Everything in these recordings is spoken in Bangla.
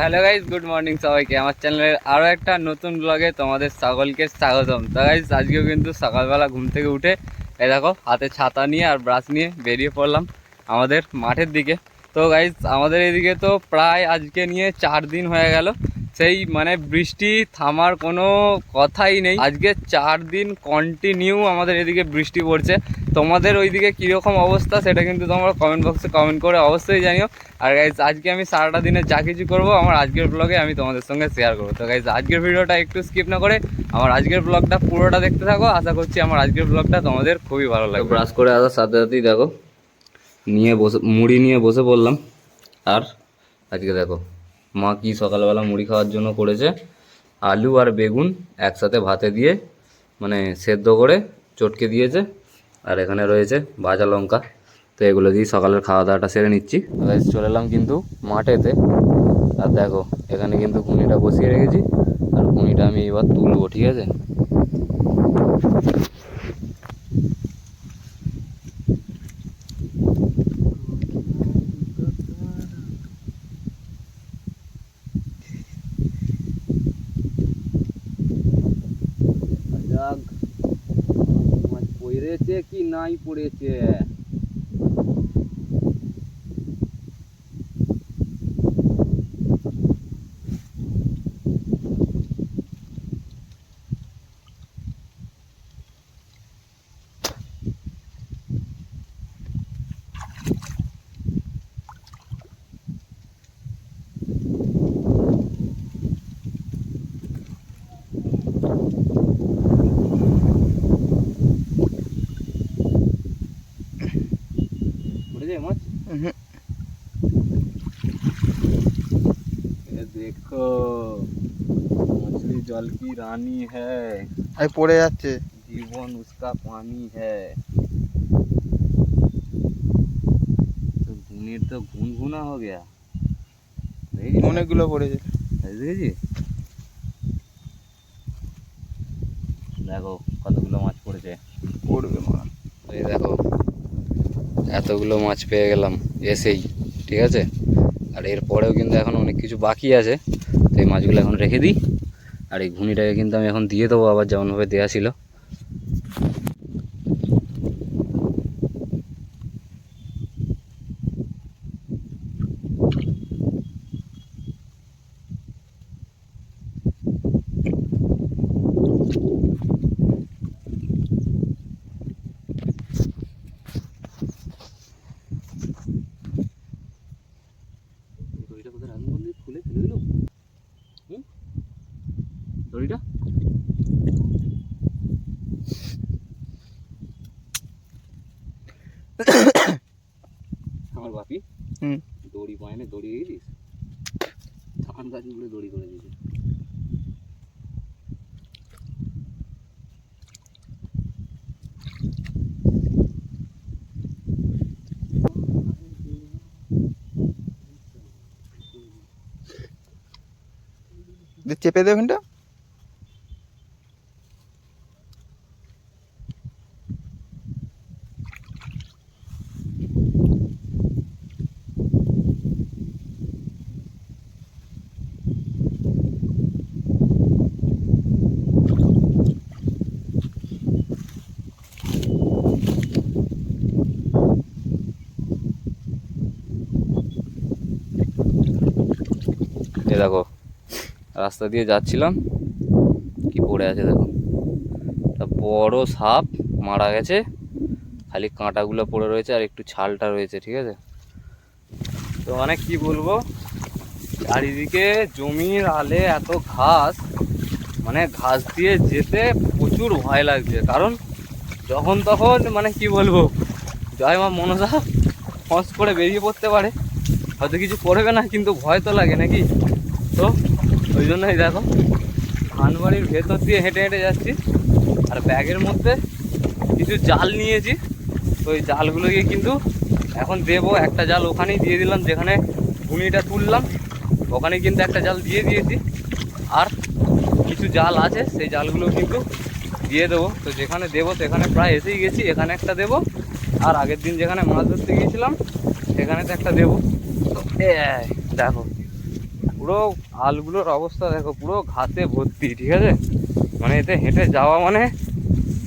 হ্যালো গাইজ গুড মর্নিং সবাইকে। আমার চ্যানেলের আরও একটা নতুন ব্লগে তোমাদের সকলকে স্বাগতম। তো গাইজ আজকেও কিন্তু সকালবেলা ঘুম থেকে উঠে এ দেখো, হাতে ছাতা নিয়ে আর ব্রাশ নিয়ে বেরিয়ে পড়লাম আমাদের মাঠের দিকে। তো গাইজ আমাদের এদিকে তো প্রায় আজকে নিয়ে চার দিন হয়ে গেল। সেই মানে বৃষ্টি থামার কোনো কথাই নেই। আজকে চার দিন কন্টিনিউ আমাদের এদিকে বৃষ্টি পড়ছে। তোমাদের ওইদিকে কীরকম অবস্থা সেটা কিন্তু তোমরা কমেন্ট বক্সে কমেন্ট করে অবশ্যই জানিও। আর গাইজ আজকে আমি সারাটা দিনে যা কিছু করব, আমার আজকের ব্লগে আমি তোমাদের সঙ্গে শেয়ার করব। তো গাইজ আজকের ভিডিওটা একটু স্কিপ না করে আমার আজকের ব্লগটা পুরোটা দেখতে থাকো। আশা করছি আমার আজকের ব্লগটা তোমাদের খুবই ভালো লাগবে। ব্রাশ করে আসার সাথে সাথেই দেখো, নিয়ে বসে, মুড়ি নিয়ে বসে পড়লাম। আর আজকে দেখো মা কি সকালবেলা মুড়ি খাওয়ার জন্য করেছে? আলু আর বেগুন একসাথে ভাতে দিয়ে মানে সেদ্ধ করে চটকে দিয়েছে। আর এখানে রয়েছে ভাজা লঙ্কা। তো এগুলো দিয়ে সকালের খাওয়া দাওয়াটা সেরে নিচ্ছি। চলে এলাম কিন্তু মাঠেতে। আর দেখো, এখানে কিন্তু ঘুনিটা বসিয়ে রেখেছি। আর ঘুনিটা আমি এবার তুলবো, ঠিক আছে যাক মাছ পড়েছে কি নাই পড়েছে। मछली जल की रानी है আমি পড়ে যাচ্ছে जीवन उसका पानी है तो घुनीर तो घुन घुना हो गया দেখেছিস? অনেকগুলো পড়েছে এই দেখেছি দেখো কতগুলো মাছ পড়েছে পড়বে মা এই দেখো এতগুলো মাছ পেয়ে গেলাম এসেই ঠিক আছে আর এরপরেও কিন্তু এখন অনেক কিছু বাকি আছে তো এই মাছগুলো এখন রেখে দিই। আর এই ঘুনিটাকে কিন্তু আমি এখন দিয়ে দেবো, আবার যেমনভাবে দেওয়া ছিল দড়িটা কোথায় রাখব বললি খুলে ফেলে দিল হুম দড়িটা? আমার বাপি? হুম। দড়ি পায় না দড়ি গেছিস ধান গাছগুলো দড়ি করে দিয়েছে। দিয়ে চেপে দে ওখানটা এ দেখো রাস্তা দিয়ে যাচ্ছিলাম। কি পড়ে আছে দেখো একটা বড় সাপ মারা গেছে। খালি কাঁটাগুলো পড়ে রয়েছে আর একটু ছালটা রয়েছে, ঠিক আছে? তো মানে কি বলব? চারিদিকে জমির আলে এত ঘাস মানে ঘাস দিয়ে যেতে প্রচুর ভয় লাগছে। কারণ যখন তখন মানে কি বলব? জয় মা মনসা ফস করে বেরিয়ে পড়তে পারে। হয়তো কিছু করবে না, কিন্তু ভয় তো লাগে নাকি? তো ওই জন্যই দেখো। ধান বাড়ির ভেতর দিয়ে হেঁটে হেঁটে যাচ্ছি। আর ব্যাগের মধ্যে কিছু জাল নিয়েছি। তো ওই জালগুলোকে কিন্তু এখন দেবো। একটা জাল ওখানেই দিয়ে দিলাম, যেখানে গুনিটা তুললাম। ওখানে কিন্তু একটা জাল দিয়ে দিয়েছি। আর কিছু জাল আছে, সেই জালগুলো কিন্তু দিয়ে দেবো। তো যেখানে দেবো সেখানে প্রায় এসেই গেছি। এখানে একটা দেবো। আর আগের দিন যেখানে মাছ ধরতে গিয়েছিলাম সেখানে তো একটা দেবো। দেখো, পুরো আলগুলোর অবস্থা দেখো, পুরো ঘাসে ভর্তি, ঠিক আছে? মানে এতে হেঁটে যাওয়া মানে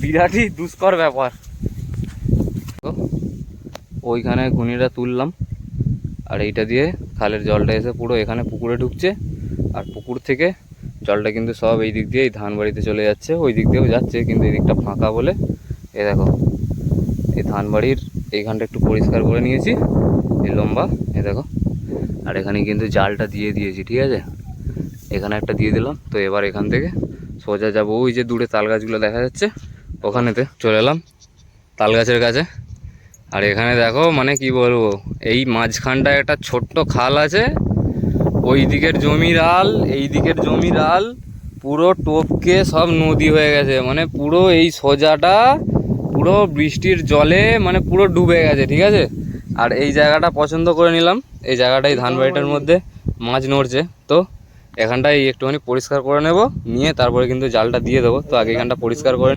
বিরাটই দুষ্কর ব্যাপার। তো ওইখানে ঘুনিটা তুললাম, আর এইটা দিয়ে খালের জলটা এসে পুরো এখানে পুকুরে ঢুকছে, আর পুকুর থেকে জলটা কিন্তু সব এই দিক দিয়ে এই ধান বাড়িতে চলে যাচ্ছে, ওই দিক দিয়েও যাচ্ছে, কিন্তু এই দিকটা ফাঁকা বলে। এ দেখো, এই ধান বাড়ির এইখানটা একটু পরিষ্কার করে নিয়েছি, এই লম্বা, এ দেখো, আর এখানে কিন্তু জালটা দিয়ে দিয়েছি, ঠিক আছে? এখানে একটা দিয়ে দিলাম। তো এবার এখান থেকে সোজা যাব। ওই যে দূরে তাল গাছগুলো দেখা যাচ্ছে, ওখানেতে চলে এলাম তাল গাছের কাছে। আর এখানে দেখো মানে কি বলব, এই মাঝখানটায় একটা ছোট্ট খাল আছে। ওই দিকের জমির আল এই দিকের জমির আল পুরো টপকে সব নদী হয়ে গেছে। মানে পুরো এই সোজাটা পুরো বৃষ্টির জলে মানে পুরো ডুবে গেছে, ঠিক আছে? আর এই জায়গাটা পছন্দ করে নিলাম। এই জায়গাটাই ধান বাড়িটার মধ্যে মাছ নড়ছে। তো এখানটাই একটুখানি পরিষ্কার করে নেব, নিয়ে তারপরে কিন্তু জালটা দিয়ে দেবো। তো আগে এখানটা পরিষ্কার করে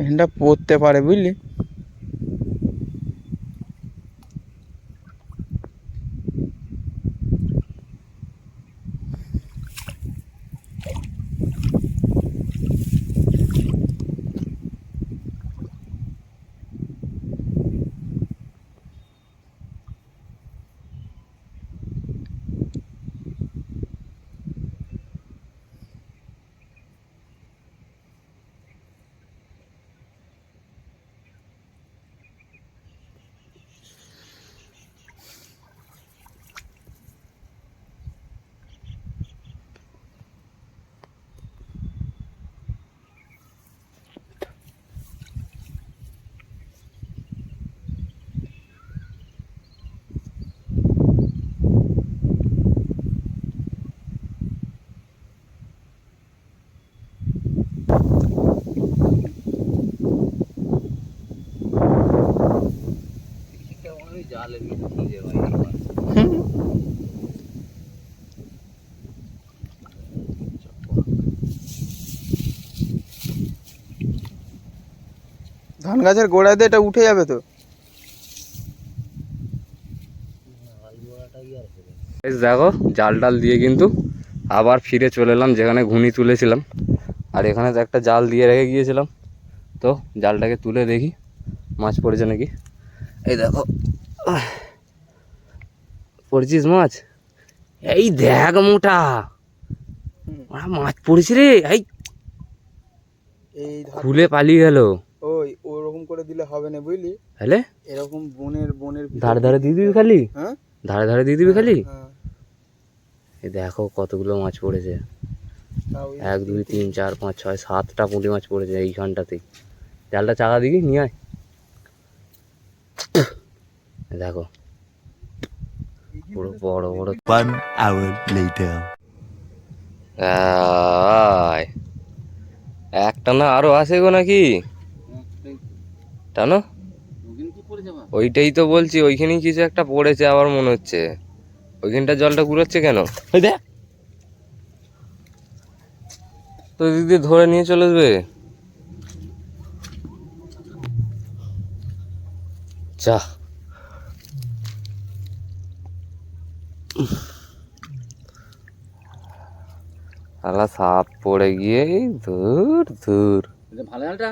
এখানটা পড়তে পারে বুঝলি? ধান গাছের গোড়ায় দিয়ে এটা উঠে যাবে তো? দেখো জাল টাল দিয়ে কিন্তু আবার ফিরে চলে এলাম যেখানে ঘুনি তুলেছিলাম। আর এখানে তো একটা জাল দিয়ে রেখে গিয়েছিলাম। তো জালটাকে তুলে দেখি মাছ পড়েছে নাকি? এই দেখো। পড়েছিস মাছ? এই দেখ মোটা। মাছ পড়েছে রে এই খুলে পালিয়ে গেল। করে দিলে হবে না বুঝলি? তাহলে? এরকম বনের বনের ধারে ধারে দিয়ে দিবি খালি? হ্যাঁ? ধারে ধারে দিয়ে দিবি খালি? হ্যাঁ। এই দেখো কতগুলো মাছ পড়েছে। এক দুই তিন চার পাঁচ ছয় সাতটা পুঁটি মাছ পড়েছে এইখানটাতেই। জালটা চাকা দিবি নিয়ে আয়। দেখো। পুরো বড় বড় hour later. আয়। একটা না আরও আছে গো নাকি? টানো ওইটাই তো বলছি ওইখানেই কিছু একটা পড়েছে আবার মনে হচ্ছে। ওইখানটা জলটা ঘুরোচ্ছে কেন? ওই দেখ। তো দিক দিয়ে ধরে নিয়ে চলে আসবে? যা। আলা সাপ পড়ে গিয়ে ধুর ধুর। ভালো জালটা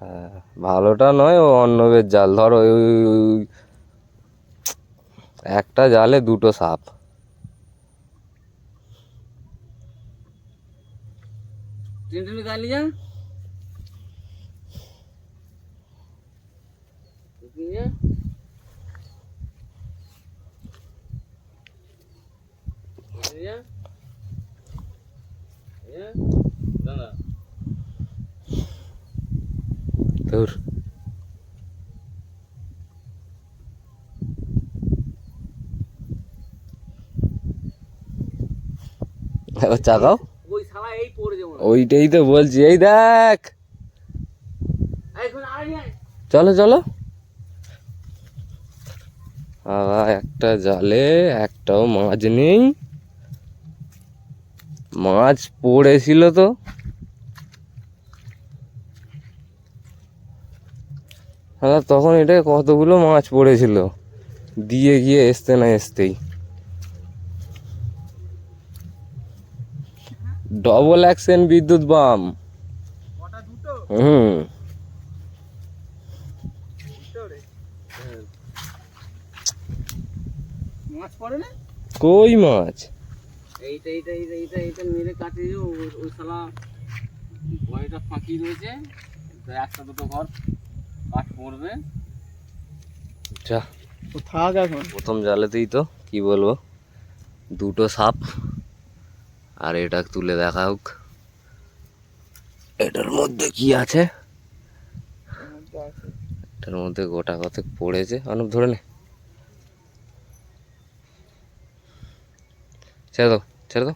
হ্যাঁ ভালোটা নয় ও অন্নবের জাল। ধর ওই একটা জালে দুটো সাপ। গালি যা। চাকাও যেমন ওইটাই তো বলছি এই দেখ। চলো চলো। একটা জালে একটাও মাছ নেই। মাছ পড়েছিল তো। হ্যাঁ তখন এটা কতগুলো মাছ পড়েছিল? দিয়ে গিয়ে আসতে না আসতেই ডবল অ্যাকশন বিদ্যুৎ বাম। দুটো? হুম। কই মাছ? এইটা এইটা এইটা এইটা এইটা মেরে কাটে ওই শালা। বয়টা ফাঁকি রয়েছে একটা দুটো ঘর। কাঠ পড়বে। যা। থাক এখন। প্রথম জালেতেই তো কি বলব? দুটো সাপ। আর এটা তুলে দেখা হোক। এটার মধ্যে কি আছে? এটার মধ্যে গোটা কতক পড়েছে? অনুপ ধরে নে। ছেড়ে দাও ছেড়ে দাও।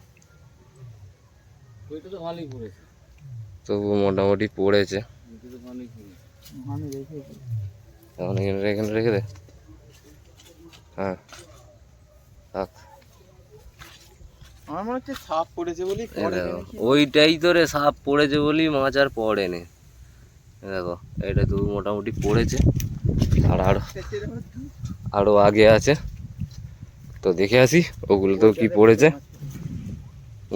ওইটা তো ভালোই পড়েছে। তবু মোটামুটি পড়েছে। তো ভালোই পড়েছে। আমি রেখেছি এখন এখানে এখানে রেখে দে। হ্যাঁ। থাক। আমার মনে হচ্ছে সাপ পড়েছে বলি ওইটাই তো রে সাপ পড়েছে বলি মাছ আর পড়েনি। দেখো এটা তো মোটামুটি পড়েছে। আর আরও আরও আগে আছে। তো দেখে আসি ওগুলো তো কি পড়েছে।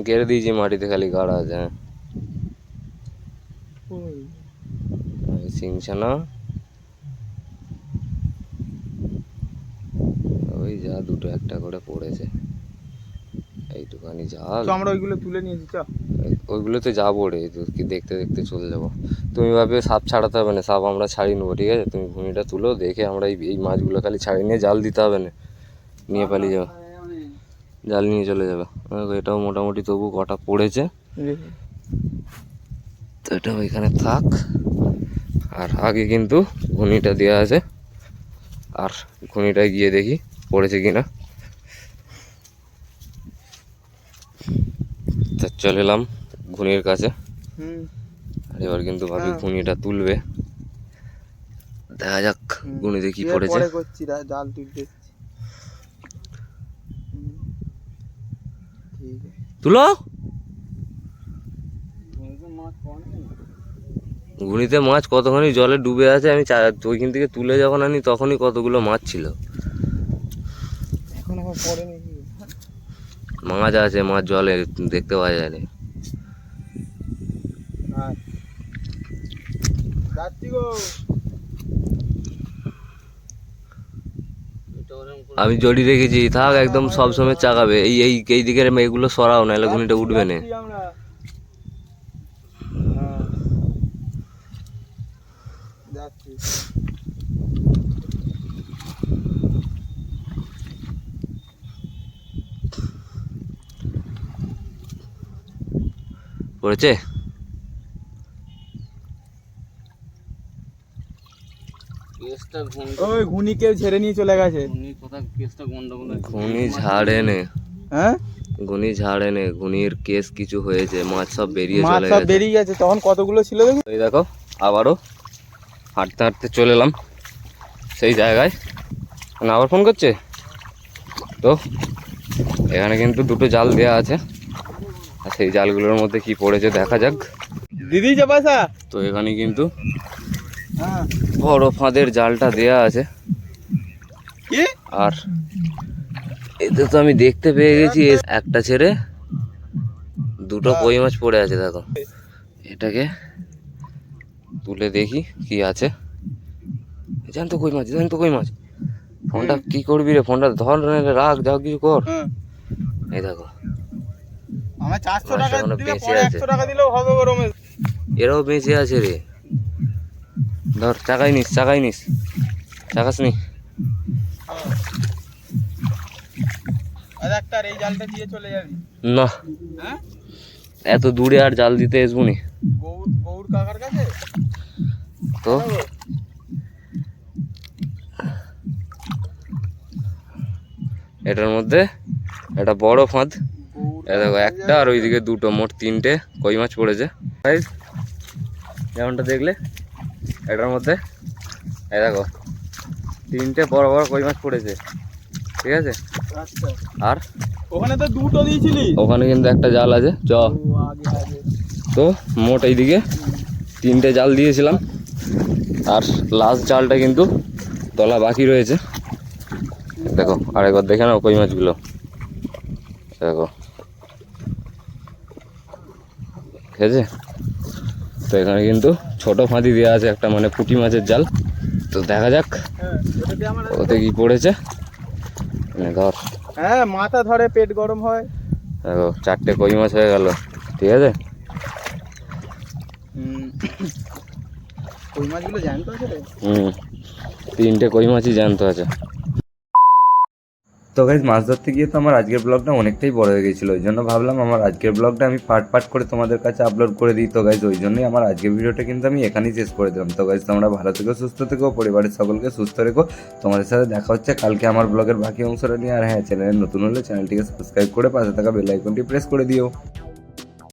গেড়ে দিয়েছি মাটিতে খালি গাড়া আছে হ্যাঁ। ওই, ওই যা দুটো একটা করে পড়েছে। এইটুখানি জাল। তো আমরা ওইগুলো তুলে নিয়েছি চ ওইগুলোতে যাব রে কি দেখতে দেখতে চলে যাব। তুমি ভাবে সাপ ছাড়াতে হবে না সাপ আমরা ছাড়িয়ে নেব ঠিক আছে? তুমি ভূমিটা তুলো দেখে আমরা এই এই মাছগুলো খালি ছাড়িয়ে নিয়ে জাল দিতে হবে না। নিয়ে পালিয়ে যাব। জাল নিয়ে চলে যাবে। এটাও মোটামুটি তবু কটা পড়েছে। তো এটা ওইখানে থাক। আর আগে কিন্তু ঘুনিটা দেওয়া আছে। আর ঘুনিটায় গিয়ে দেখি পড়েছে কিনা। তা চলে এলাম ঘুনির কাছে। আর এবার কিন্তু ভাবি হ্যাঁ। ঘুনিটা তুলবে। দেখা যাক। ঘুনিতে কি পড়েছে। জাল তুলতে তুলো। ঘুনিতে মাছ কতখানি জলে ডুবে আছে আমি ওইখান থেকে তুলে যখন আনি তখনই কতগুলো মাছ ছিল। মাছ আছে মাছ জলে দেখতে পাওয়া করে আমি জড়ি রেখেছি থাক একদম সব সময় চাকাবে। এই এই এই দিকের এগুলো সরাও নাহলে ঘুনিটা উঠবে না যাচ্ছি আমরা হ্যাঁ। যাচ্ছি। পড়েছে? ওই ঘুনি কেউ ছেড়ে নিয়ে চলে গেছে। ঘুনি ঝাড়ে নে হ্যাঁ? ঘুনি ঝাড়ে নে ঘুনির কেস কিছু হয়েছে মাছ সব বেরিয়ে মাছ চলে সব গেছে। বেরিয়ে গেছে তখন কতগুলো ছিল দেখুন এই দেখো আবারও। হাঁটতে হাঁটতে চলে এলাম সেই জায়গায়। না আবার ফোন করছে? তো এখানে কিন্তু দুটো জাল দেওয়া আছে। আর সেই জালগুলোর মধ্যে কি পড়েছে দেখা যাক। দিদি যে পয়সা। তো এখানে কিন্তু হ্যাঁ। বড় ফাঁদের জালটা দেয়া আছে। আর এতে তো আমি দেখতে পেয়ে গেছি একটা ছেড়ে দুটো কই মাছ পড়ে আছে দেখো। এটাকে তুলে দেখি কি আছে। জান তো কই মাছ জান তো কই মাছ? ফোনটা কি করবি রে? ফোনটা ধর নাহলে রাখ যাও কিছু কর। এই দেখো। আমার চারশো মাছটা টাকা এখনও দিলে পরে আছে। একশো টাকা দিলেও হবে গো রমেশ এরাও বেঁচে আছে রে। ধর চাকাই নিস চাকাই নিস। চাকাস নি। এই জালটা দিয়ে চলে যাবি। না। হ্যাঁ? এত দূরে আর জাল দিতে আসব নি। গৌর কাকার কাছে? তো? এটার মধ্যে একটা বড় ফাঁদ। দেখো একটা আর ওইদিকে দুটো মোট তিনটে। কই মাছ পড়েছে? যেমনটা দেখলে এটার মধ্যে এই দেখো তিনটে বড় বড় কই মাছ পড়েছে। ঠিক আছে? আচ্ছা। আর? ওখানে তো দুটো দিয়েছিলি। ওখানে কিন্তু একটা জাল আছে চ। তো মোট এইদিকে তিনটে জাল দিয়েছিলাম। আর লাস্ট জালটা কিন্তু তলা বাকি রয়েছে। দেখো আরেকবার দেখে নাও কই মাছগুলো। দেখো। ঠিক আছে? তো এখানে কিন্তু ছোট ফাঁদি দেওয়া আছে একটা মানে পুঁটি মাছের জাল। তো দেখা যাক ওতে কি পড়েছে। ধর। হ্যাঁ মাথা ধরে পেট গরম হয়। দেখো চারটে কই মাছ হয়ে গেল। ঠিক আছে? হুম ওই মাছগুলো জানতো আছে রে? হুম তিনটে কই মাছই জ্যান্ত আছে। তো গাইজ মাছ ধরতে গিয়ে তো আমার আজকের ব্লগটা অনেকটাই বড় হয়ে গেছিল ওই জন্য ভাবলাম আমার আজকের ব্লগটা আমি পার্ট পার্ট করে তোমাদের কাছে আপলোড করে দিই। তো গাইজ ওই জন্যই আমার আজকের ভিডিওটা কিন্তু আমি এখানেই শেষ করে দিলাম। তো গাইজ তোমরা ভালো থেকো সুস্থ থেকো পরিবারের সকলকে সুস্থ রেখো। তোমাদের সাথে দেখা হচ্ছে কালকে আমার ব্লগের বাকি অংশটা নিয়ে। আর হ্যাঁ চ্যানেলে নতুন হলে চ্যানেলটিকে সাবস্ক্রাইব করে পাশে থাকা বেল আইকনটি প্রেস করে দিও।